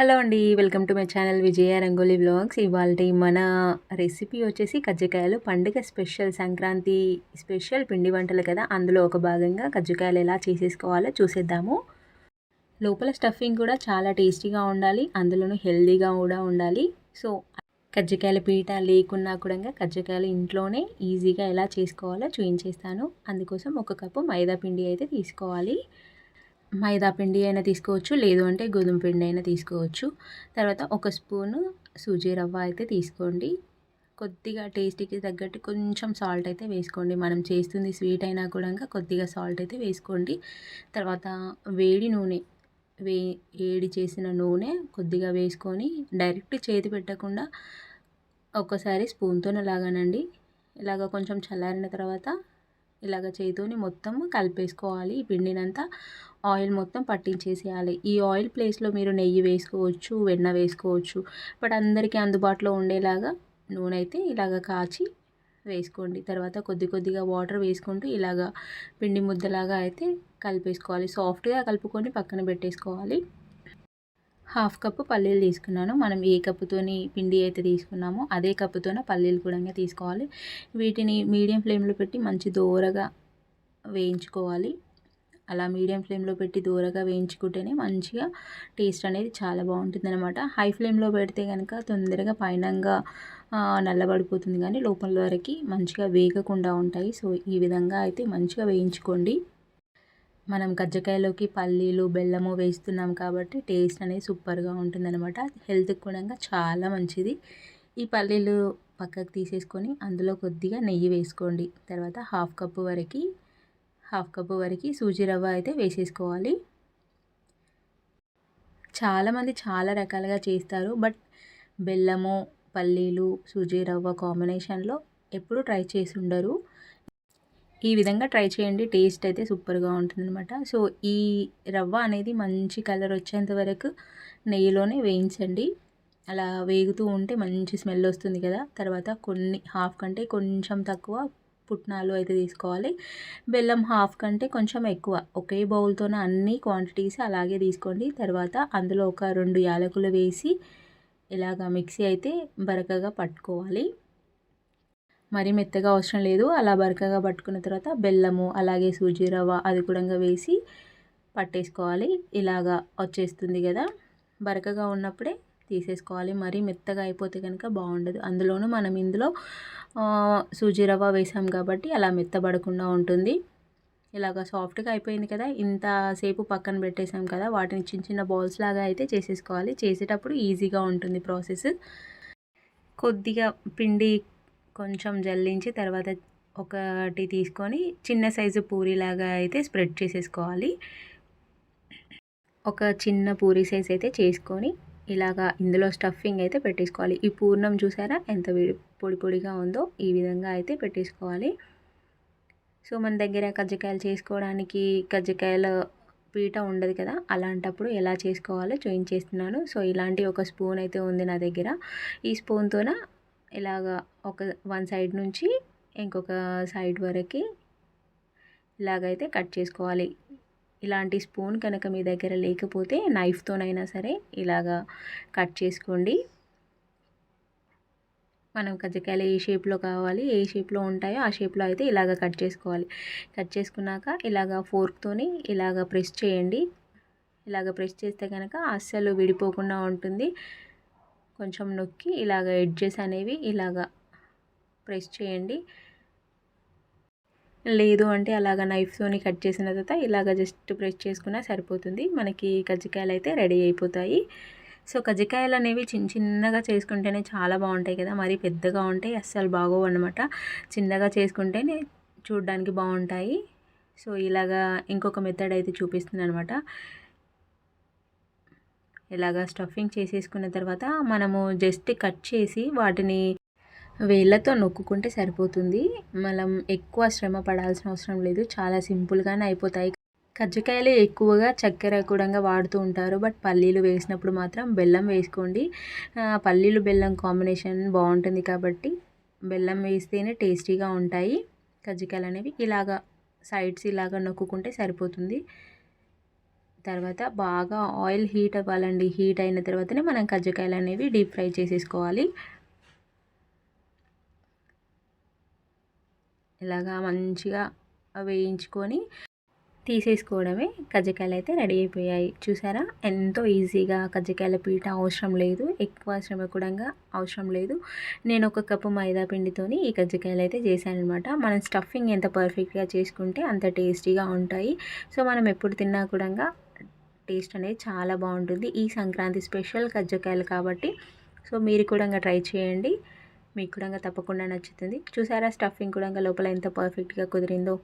Hello అండి welcome to my channel Vijaya Rangoli blogs ఇవాళ మన రెసిపీ వచ్చేసి కజ్జికాయలు పండుగ స్పెషల్ సంక్రాంతి స్పెషల్ పిండి వంటలు కదా. అందులో ఒక భాగంగా కజ్జికాయలు ఎలా చేసేసుకోవాలో చూసేద్దాము. లోపల స్టఫింగ్ కూడా చాలా టేస్టీగా ఉండాలి అందులోనూ హెల్దీగా కూడా ఉండాలి. సో కజ్జికాయల పీట లేకున్నా కూడా కజ్జికాయలు ఇంట్లోనే ఈజీగా ఎలా చేసుకోవాలో చూపించేస్తాను అందుకోసం ఒక కప్పు మైదా పిండి అయితే తీసుకోవాలి. మైదా పిండి అయినా తీసుకోవచ్చు లేదు అంటే గోధుమ పిండి అయినా తీసుకోవచ్చు. తర్వాత ఒక స్పూను సూజీ రవ్వ అయితే తీసుకోండి. కొద్దిగా టేస్టీకి తగ్గట్టు కొంచెం సాల్ట్ అయితే వేసుకోండి. మనం చేస్తుంది స్వీట్ అయినా కూడా కొద్దిగా సాల్ట్ అయితే వేసుకోండి. తర్వాత వేడి నూనె వే వేడి చేసిన నూనె కొద్దిగా వేసుకొని డైరెక్ట్ చేతి పెట్టకుండా ఒక్కసారి స్పూన్తో లాగానండి. ఇలాగ కొంచెం చల్లారిన తర్వాత ఇలాగ చేతితోని మొత్తం కలిపేసుకోవాలి. ఈ పిండినంతా ఆయిల్ మొత్తం పట్టించేసేయాలి. ఈ ఆయిల్ ప్లేస్లో మీరు నెయ్యి వేసుకోవచ్చు వెన్న వేసుకోవచ్చు బట్ అందరికీ అందుబాటులో ఉండేలాగా నూనె అయితే ఇలాగ కాచి వేసుకోండి. తర్వాత కొద్ది కొద్దిగా వాటర్ వేసుకుంటూ ఇలాగ పిండి ముద్దలాగా అయితే కలిపేసుకోవాలి. సాఫ్ట్గా కలుపుకొని పక్కన పెట్టేసుకోవాలి. హాఫ్ కప్పు పల్లీలు తీసుకున్నాను. మనం ఏ కప్పుతోని పిండి అయితే తీసుకున్నామో అదే కప్పుతోనే పల్లీలు కూడా తీసుకోవాలి. వీటిని మీడియం ఫ్లేమ్లో పెట్టి మంచి దూరగా వేయించుకోవాలి. అలా మీడియం ఫ్లేమ్లో పెట్టి దూరగా వేయించుకుంటేనే మంచిగా టేస్ట్ అనేది చాలా బాగుంటుంది అనమాట హై ఫ్లేమ్లో పెడితే కనుక తొందరగా పైనంగా నల్లబడిపోతుంది. కానీ లోపల వరకు మంచిగా వేగకుండా ఉంటాయి. సో ఈ విధంగా అయితే మంచిగా వేయించుకోండి. మనం కజ్జకాయలోకి పల్లీలు బెల్లము వేస్తున్నాం కాబట్టి టేస్ట్ అనేది సూపర్గా ఉంటుందన్నమాట. హెల్త్కి కూడా చాలా మంచిది. ఈ పల్లీలు పక్కకు తీసేసుకొని అందులో కొద్దిగా నెయ్యి వేసుకోండి. తర్వాత హాఫ్ కప్పు వరకు హాఫ్ కప్పు వరకు సూజీ రవ్వ అయితే వేసేసుకోవాలి. చాలామంది చాలా రకాలుగా చేస్తారు. బట్ బెల్లము పల్లీలు సూజీ రవ్వ కాంబినేషన్లో ఎప్పుడు ట్రై చేసి ఉండరు. ఈ విధంగా ట్రై చేయండి. టేస్ట్ అయితే సూపర్గా ఉంటుందన్నమాట. సో ఈ రవ్వ అనేది మంచి కలర్ వచ్చేంత వరకు నెయ్యిలోనే వేయించండి. అలా వేగుతూ ఉంటే మంచి స్మెల్ వస్తుంది కదా. తర్వాత కొన్ని హాఫ్ కంటే కొంచెం తక్కువ పుట్నాలు అయితే తీసుకోవాలి. బెల్లం హాఫ్ కంటే కొంచెం ఎక్కువ. ఒకే బౌల్తోనే అన్ని క్వాంటిటీస్ అలాగే తీసుకోండి. తర్వాత అందులో ఒక రెండు యాలకులు వేసి ఇలాగ మిక్సీ అయితే బరకగా పట్టుకోవాలి. మరీ మెత్తగా అవసరం లేదు. అలా బరకగా పట్టుకున్న తర్వాత బెల్లము అలాగే సూజీ రవ్వ అది కూడా వేసి పట్టేసుకోవాలి. ఇలాగా వచ్చేస్తుంది కదా. బరకగా ఉన్నప్పుడే తీసేసుకోవాలి. మరీ మెత్తగా అయిపోతే కనుక బాగుండదు. అందులోనూ మనం ఇందులో సూజీ రవ్వ వేసాం కాబట్టి అలా మెత్తబడకుండా ఉంటుంది. ఇలాగ సాఫ్ట్గా అయిపోయింది కదా. ఇంతసేపు పక్కన పెట్టేసాం కదా. వాటిని చిన్న చిన్న బాల్స్ లాగా అయితే చేసేసుకోవాలి. చేసేటప్పుడు ఈజీగా ఉంటుంది ప్రాసెస్. కొద్దిగా పిండి కొంచెం జల్లించి తర్వాత ఒకటి తీసుకొని చిన్న సైజు పూరిలాగా అయితే స్ప్రెడ్ చేసేసుకోవాలి. ఒక చిన్న పూరి సైజ్ అయితే చేసుకొని ఇలాగా ఇందులో స్టఫింగ్ అయితే పెట్టేసుకోవాలి. ఈ పూర్ణం చూసారా? ఎంత పొడి పొడిగా ఉందో ఈ విధంగా అయితే పెట్టేసుకోవాలి. సో మన దగ్గర కజ్జికాయలు చేసుకోవడానికి కజ్జికాయల పీట ఉండదు కదా? అలాంటప్పుడు ఎలా చేసుకోవాలో చూపించేస్తున్నాను సో ఇలాంటి ఒక స్పూన్ అయితే ఉంది నా దగ్గర. ఈ స్పూన్తోన ఇలాగా ఒక వన్ సైడ్ నుంచి ఇంకొక సైడ్ వరకు ఇలాగైతే కట్ చేసుకోవాలి. ఇలాంటి స్పూన్ కనుక మీ దగ్గర లేకపోతే నైఫ్తోనైనా సరే ఇలాగా కట్ చేసుకోండి. మనం కజ్జికాయలు ఏ షేప్లో కావాలి ఏ షేప్లో ఉంటాయో ఆ షేప్లో అయితే ఇలాగ కట్ చేసుకోవాలి. కట్ చేసుకున్నాక ఇలాగ ఫోర్క్తోని ఇలాగ ప్రెస్ చేయండి. ఇలాగ ప్రెస్ చేస్తే కనుక అస్సలు విడిపోకుండా ఉంటుంది. కొంచెం నొక్కి ఇలాగ ఎడ్జెస్ అనేవి ఇలాగ ప్రెస్ చేయండి. లేదు అంటే అలాగ నైఫ్తోని కట్ చేసిన తర్వాత ఇలాగ జస్ట్ ప్రెస్ చేసుకున్నా సరిపోతుంది. మనకి కజ్జికాయలు అయితే రెడీ అయిపోతాయి. సో కజ్జికాయలు అనేవి చిన్న చిన్నగా చేసుకుంటేనే చాలా బాగుంటాయి కదా. మరి పెద్దగా ఉంటాయి అస్సలు బాగోవు అనమాట చిన్నగా చేసుకుంటేనే చూడడానికి బాగుంటాయి. సో ఇలాగా ఇంకొక మెథడ్ అయితే చూపిస్తుంది అనమాట ఇలాగ స్టఫింగ్ చేసేసుకున్న తర్వాత మనము జస్ట్ కట్ చేసి వాటిని వేళ్ళతో నొక్కుంటే సరిపోతుంది. మనం ఎక్కువ శ్రమ పడాల్సిన అవసరం లేదు. చాలా సింపుల్గానే అయిపోతాయి. కజ్జికాయలు ఎక్కువగా చక్కెర కూడా వాడుతూ ఉంటారు. బట్ పల్లీలు వేసినప్పుడు మాత్రం బెల్లం వేసుకోండి. పల్లీలు బెల్లం కాంబినేషన్ బాగుంటుంది కాబట్టి బెల్లం వేస్తేనే టేస్టీగా ఉంటాయి. కజ్జికాయలు అనేవి ఇలాగా సైడ్స్ ఇలాగా నొక్కుంటే సరిపోతుంది. తర్వాత బాగా ఆయిల్ హీట్ అవ్వాలండి. హీట్ అయిన తర్వాతనే మనం కజ్జికాయలు అనేవి డీప్ ఫ్రై చేసేసుకోవాలి. ఇలాగా మంచిగా వేయించుకొని తీసేసుకోవడమే కజ్జికాయలు అయితే రెడీ అయిపోయాయి. చూసారా? ఎంతో ఈజీగా కజ్జికాయల పీట అవసరం లేదు. ఎక్కువ శ్రమ కూడా అవసరం లేదు. నేను ఒక కప్పు మైదా పిండితోని ఈ కజ్జికాయలు అయితే చేశానమాట మనం స్టఫింగ్ ఎంత పర్ఫెక్ట్గా చేసుకుంటే అంత టేస్టీగా ఉంటాయి. సో మనం ఎప్పుడు తిన్నా కూడా టేస్ట్ అనేది చాలా బాగుంటుంది. ఈ సంక్రాంతి స్పెషల్ కజ్జకాయలు కాబట్టి. సో మీరు కూడా ట్రై చేయండి. మీకు కూడా తప్పకుండా నచ్చుతుంది. చూసారా? స్టఫింగ్ కూడా లోపల ఎంత పర్ఫెక్ట్గా కుదిరిందో.